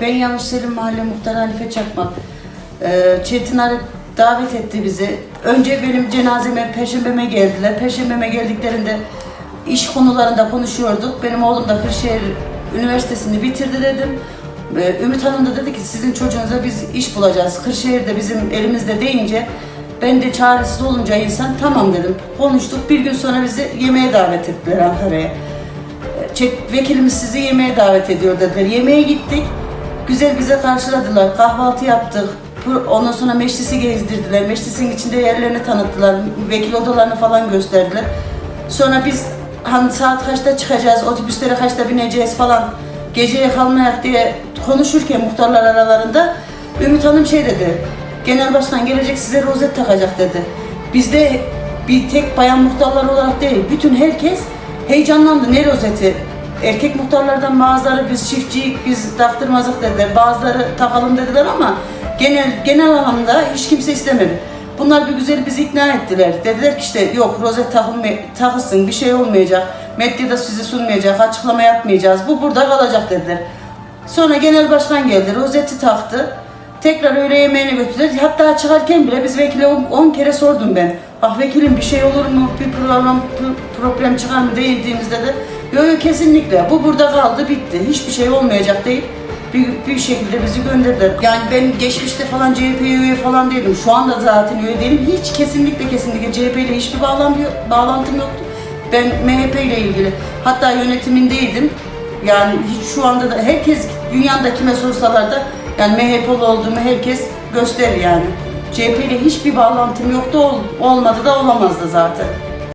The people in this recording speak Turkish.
Ben Yavuz Selim Mahalle Muhtarı Halife Çakmak. Ee, Çetin Arı davet etti bizi. Önce benim cenazeme, Perşembe'me geldiler. Perşembe'me geldiklerinde iş konularında konuşuyorduk. Benim oğlum da Kırşehir Üniversitesi'ni bitirdi dedim. Ee, Ümit Hanım da dedi ki sizin çocuğunuza biz iş bulacağız. Kırşehir'de bizim elimizde deyince ben de çaresiz olunca insan tamam dedim. Konuştuk. Bir gün sonra bizi yemeğe davet ettiler Ankara'ya. Çek, vekilimiz sizi yemeğe davet ediyor dediler. Yemeğe gittik. Güzel bize karşıladılar. Kahvaltı yaptık. Ondan sonra meclisi gezdirdiler. Meclisin içinde yerlerini tanıttılar. Vekil odalarını falan gösterdiler. Sonra biz hani saat kaçta çıkacağız, otobüslere kaçta bineceğiz falan geceye kalmayak diye konuşurken muhtarlar aralarında Ümit Hanım şey dedi. Genel başkan gelecek size rozet takacak dedi. Bizde bir tek bayan muhtarlar olarak değil, bütün herkes heyecanlandı. Ne rozeti? Erkek muhtarlardan bazıları biz çiftçiyik, biz taktırmazık dediler. Bazıları takalım dediler ama genel genel anlamda hiç kimse istemedi. Bunlar bir güzel bizi ikna ettiler. Dediler ki işte yok rozet takılmay- takılsın bir şey olmayacak. Medyada sizi sunmayacak, açıklama yapmayacağız. Bu burada kalacak dediler. Sonra genel başkan geldi, rozeti taktı. Tekrar öğle yemeğine götürdüler. Hatta çıkarken bile biz vekile 10 kere sordum ben. Ah vekilim bir şey olur mu, bir problem, problem çıkar mı değildiğimizde de yok yok kesinlikle bu burada kaldı bitti. Hiçbir şey olmayacak deyip bir, bir şekilde bizi gönderdiler. Yani ben geçmişte falan CHP üye falan değilim. Şu anda zaten üye değilim. Hiç kesinlikle kesinlikle CHP ile hiçbir bağlantı, bağlantım yoktu. Ben MHP ile ilgili hatta yönetimindeydim. Yani hiç şu anda da herkes dünyada kime sorsalar da yani MHP'li olduğumu herkes gösterir yani. CHP ile hiçbir bağlantım yoktu, ol- olmadı da olamazdı zaten.